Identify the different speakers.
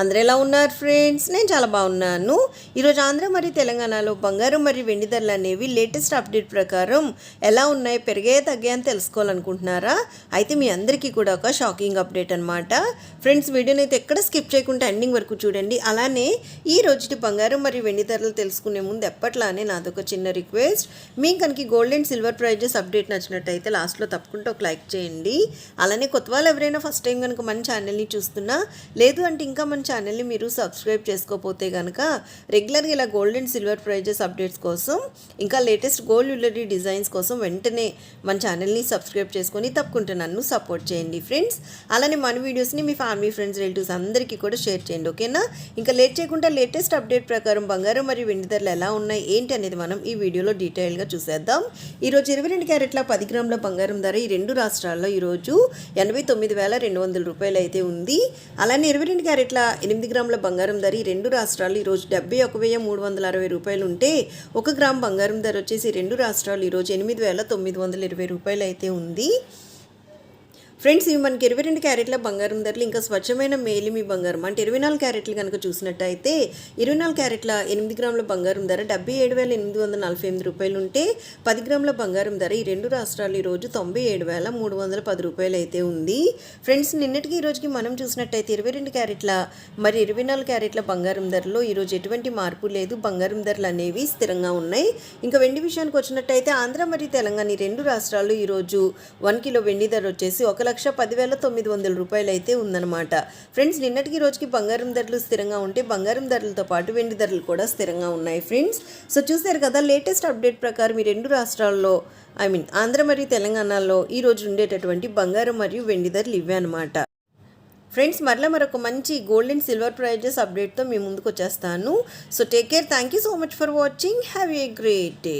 Speaker 1: అందరూ ఎలా ఉన్నారు ఫ్రెండ్స్? నేను చాలా బాగున్నాను. ఈరోజు ఆంధ్ర మరియు తెలంగాణలో బంగారం మరియు వెండి ధరలు అనేవి లేటెస్ట్ అప్డేట్ ప్రకారం ఎలా ఉన్నాయి పెరిగాయా తగ్గాయని తెలుసుకోవాలనుకుంటున్నారా? అయితే మీ అందరికీ కూడా ఒక షాకింగ్ అప్డేట్ అనమాట ఫ్రెండ్స్ వీడియోని అయితే ఎక్కడ స్కిప్ చేయకుండా ఎండింగ్ వరకు చూడండి. అలానే ఈ రోజుటి బంగారం మరియు వెండి ధరలు తెలుసుకునే ముందు ఎప్పట్లానే నాదొక చిన్న రిక్వెస్ట్. మీకు కనుక gold and silver prizes update నచ్చినట్టయితే లాస్ట్లో తప్పకుండా ఒక లైక్ చేయండి. అలానే కొత్త వాళ్ళు ఎవరైనా ఫస్ట్ టైం కనుక మన ఛానల్ని చూస్తున్నా లేదు అంటే ఇంకా మన ఛానల్ని మీరు సబ్స్క్రైబ్ చేసుకోకపోతే కనుక రెగ్యులర్గా ఇలా gold and silver prizes updates కోసం ఇంకా లేటెస్ట్ గోల్డ్ జ్యువెలరీ డిజైన్స్ కోసం వెంటనే మన ఛానల్ని సబ్స్క్రైబ్ చేసుకొని తప్పకుండా నన్ను సపోర్ట్ చేయండి ఫ్రెండ్స్ అలానే మన వీడియోస్ని మీ ఫ్యామిలీ ఫ్రెండ్స్ రిలేటివ్స్ అందరికీ కూడా షేర్ చేయండి ఓకేనా ఇంకా లేట్ చేయకుండా లేటెస్ట్ అప్డేట్ ప్రకారం బంగారం మరియు వెండి ధరలు ఎలా ఉన్నాయి ఏంటి అనేది మనం ఈ వీడియోలో డీటెయిల్గా చూసేద్దాం. ఈరోజు ఇరవై రెండు క్యారెట్ల పది గ్రాముల బంగారం ధర ఈ రెండు రాష్ట్రాల్లో ఈరోజు ఎనభై తొమ్మిది వేల రెండు వందల రూపాయలు అయితే ఉంది. అలానే ఇరవై రెండు క్యారెట్ల ఎనిమిది గ్రాముల బంగారం ధర ఈ రెండు రాష్ట్రాలు ఈరోజు డెబ్బై ఒక వెయ్యి మూడు వందల అరవై రూపాయలు ఉంటే ఒక గ్రామ్ బంగారం ధర వచ్చేసి రెండు రాష్ట్రాలు ఈరోజు ఎనిమిది వేల తొమ్మిది వందల ఇరవై రూపాయలు అయితే ఉంది. ఫ్రెండ్స్ ఇవి మనకి ఇరవై రెండు క్యారెట్ల బంగారం ధరలు ఇంకా స్వచ్ఛమైన మేలిమి బంగారం. అంటే ఇరవై నాలుగు క్యారెట్లు కనుక చూసినట్టయితే ఇరవై నాలుగు క్యారెట్ల ఎనిమిది గ్రాముల బంగారం ధర డెబ్బై ఏడు వేల ఎనిమిది వందల నలభై ఎనిమిది రూపాయలు ఉంటే పది గ్రాముల బంగారం ధర ఈ రెండు రాష్ట్రాలు ఈరోజు తొంభై ఏడు వేల మూడు వందల పది రూపాయలు అయితే ఉంది. ఫ్రెండ్స్ నిన్నటికి ఈ రోజుకి మనం చూసినట్టయితే ఇరవై రెండు క్యారెట్ల మరి ఇరవై నాలుగు క్యారెట్ల బంగారం ధరలో ఈరోజు ఎటువంటి మార్పు లేదు. బంగారం ధరలు అనేవి స్థిరంగా ఉన్నాయి. ఇంకా వెండి విషయానికి వచ్చినట్టయితే ఆంధ్ర మరియు తెలంగాణ ఈ రెండు రాష్ట్రాలు ఈరోజు వన్ కిలో వెండి ధర వచ్చేసి ఒక లక్ష పదివేల తొమ్మిది వందల రూపాయలు అయితే ఉందన్నమాట. ఫ్రెండ్స్ నిన్నటికి రోజుకి బంగారం ధరలు స్థిరంగా ఉంటే బంగారం ధరలతో పాటు వెండి ధరలు కూడా స్థిరంగా ఉన్నాయి ఫ్రెండ్స్. సో చూసారు కదా లేటెస్ట్ అప్డేట్ ప్రకారం ఈ రెండు రాష్ట్రాల్లో ఐ మీన్ ఆంధ్ర మరియు తెలంగాణలో ఈ రోజు ఉండేటటువంటి బంగారం మరియు వెండి ధరలు ఇవే అనమాట ఫ్రెండ్స్ మరలా మరొక మంచి గోల్డ్ అండ్ సిల్వర్ ప్రైజెస్ అప్డేట్తో మీ ముందుకు వచ్చేస్తాను. So take care thank you so much for watching have a great day